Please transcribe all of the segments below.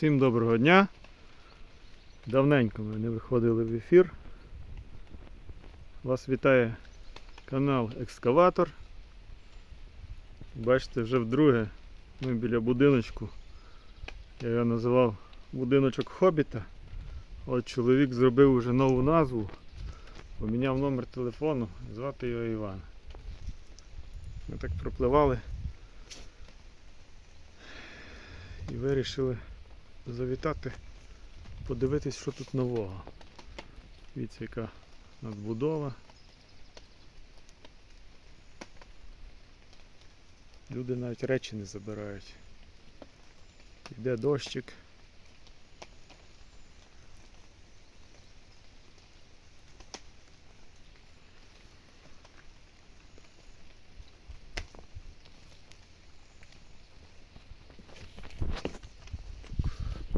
Всім доброго дня. Давненько ми не виходили в ефір. Вас вітає канал Екскаватор. Бачите, вже вдруге ми біля будиночку. Я його називав будиночок Хобіта. От чоловік зробив уже нову назву, поміняв номер телефону, звати його Іван. Ми так пропливали і вирішили завітати, подивитись, що тут нового. Дивіться, яка надбудова. Люди навіть речі не забирають. Йде дощик.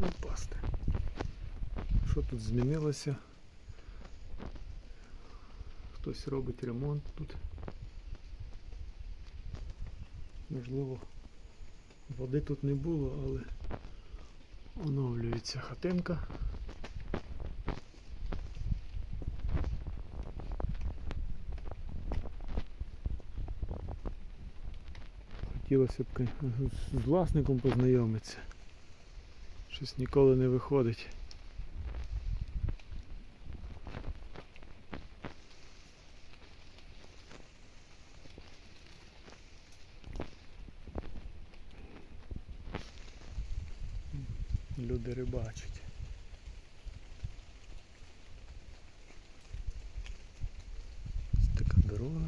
Не. Що тут змінилося? Хтось робить ремонт тут. Можливо, води тут не було, але оновлюється хатинка. Хотілося б з власником познайомитися. Щось ніколи не виходить. Люди рибачать. Ось така дорога.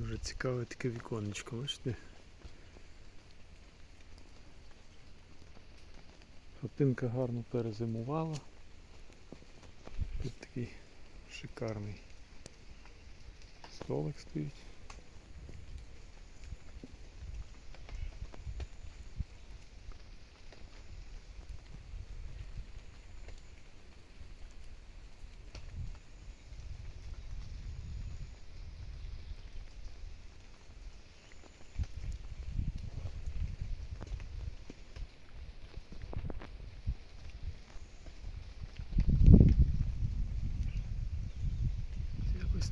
Дуже цікаве таке віконечко, бачите? Хатинка гарно перезимувала. Тут такий шикарний столик стоїть.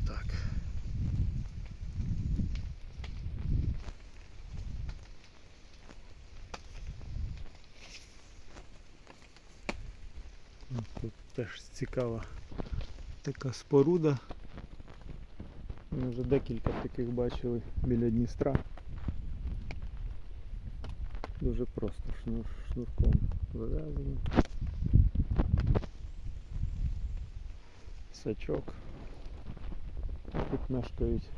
Так. Ну, Тут теж цікава така споруда. Ми вже декілька таких бачили біля Дністра. Дуже просто шнур, шнурком зав'язано. Сачок. Тут мешкають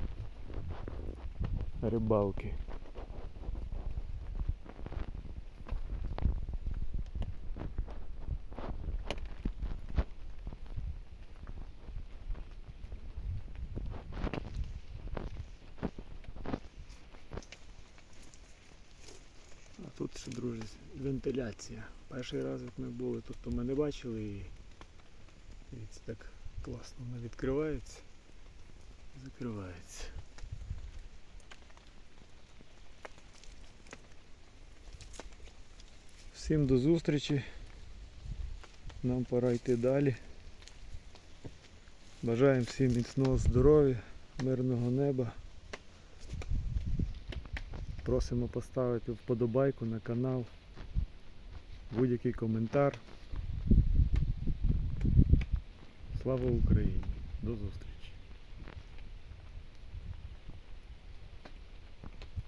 рибалки. Тут ще, друзі, вентиляція. Перший раз, як ми були, тут то ми не бачили її. Дивіться, так класно вона відкривається. Закривається. Всім до зустрічі. Нам пора йти далі. Бажаємо всім міцного здоров'я, мирного неба. Просимо поставити вподобайку на канал, будь-який коментар. Слава Україні! До зустрічі!